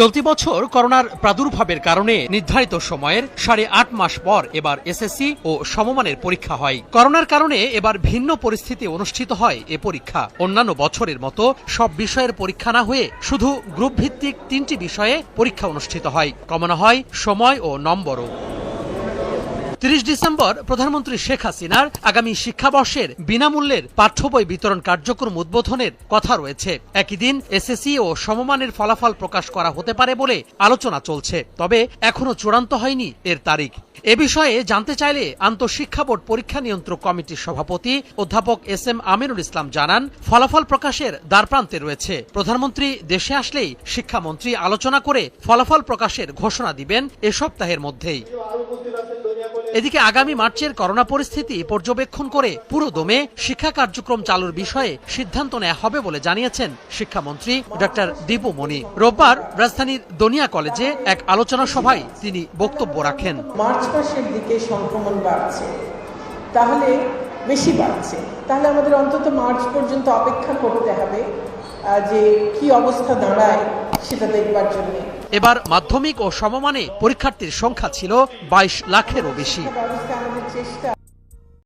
চলতি বছর করোনার প্রাদুর্ভাবের কারণে নির্ধারিত সময়ের সাড়ে আট মাস পর এবার এসএসসি ও সমমানের পরীক্ষা হয়। করোনার কারণে এবার ভিন্ন পরিস্থিতি অনুষ্ঠিত হয় এ পরীক্ষা। অন্যান্য বছরের মতো সব বিষয়ের পরীক্ষা না হয়ে শুধু গ্রুপ ভিত্তিক তিনটি বিষয়ে পরীক্ষা অনুষ্ঠিত হয়। কমানো হয় সময় ও নম্বরও। তিরিশ ডিসেম্বর প্রধানমন্ত্রী শেখ হাসিনার আগামী শিক্ষাবর্ষের বিনামূল্যের পাঠ্য বই বিতরণ কার্যক্রম উদ্বোধনের কথা রয়েছে। একই দিন এসএসসি ও সমমানের ফলাফল প্রকাশ করা হতে পারে বলে আলোচনা চলছে, তবে এখনও চূড়ান্ত হয়নি এর তারিখ। এ বিষয়ে জানতে চাইলে আন্তঃশিক্ষা বোর্ড পরীক্ষা নিয়ন্ত্রক কমিটির সভাপতি অধ্যাপক এস এম আমিনুল ইসলাম জানান, ফলাফল প্রকাশের দ্বারপ্রান্তে রয়েছে। প্রধানমন্ত্রী দেশে আসলেই শিক্ষামন্ত্রী আলোচনা করে ফলাফল প্রকাশের ঘোষণা দিবেন এ সপ্তাহের মধ্যেই। এদিকে আগামী মার্চের করোনা পরিস্থিতি পর্যবেক্ষণ করে পুরো দমে শিক্ষা কার্যক্রম চালুর বিষয়ে সিদ্ধান্ত নেওয়া হবে বলে জানিয়েছেন শিক্ষামন্ত্রী ডক্টর দীপু মনি। রোববার রাজধানীর দনিয়া কলেজে এক আলোচনা সভায় তিনি বক্তব্য রাখেন। মার্চ মাসের দিকে সংক্রমণ বাড়ছে। তাহলে বেশি বাড়ছে। তাহলে আমাদের অন্তত মার্চ পর্যন্ত অপেক্ষা করতে হবে। যে কি অবস্থা দাঁড়ায় সেটা দেখবার জন্য। এবার মাধ্যমিক ও সমমানে পরীক্ষার্থীর সংখ্যা ছিল বাইশ লাখেরও বেশি। চেষ্টা।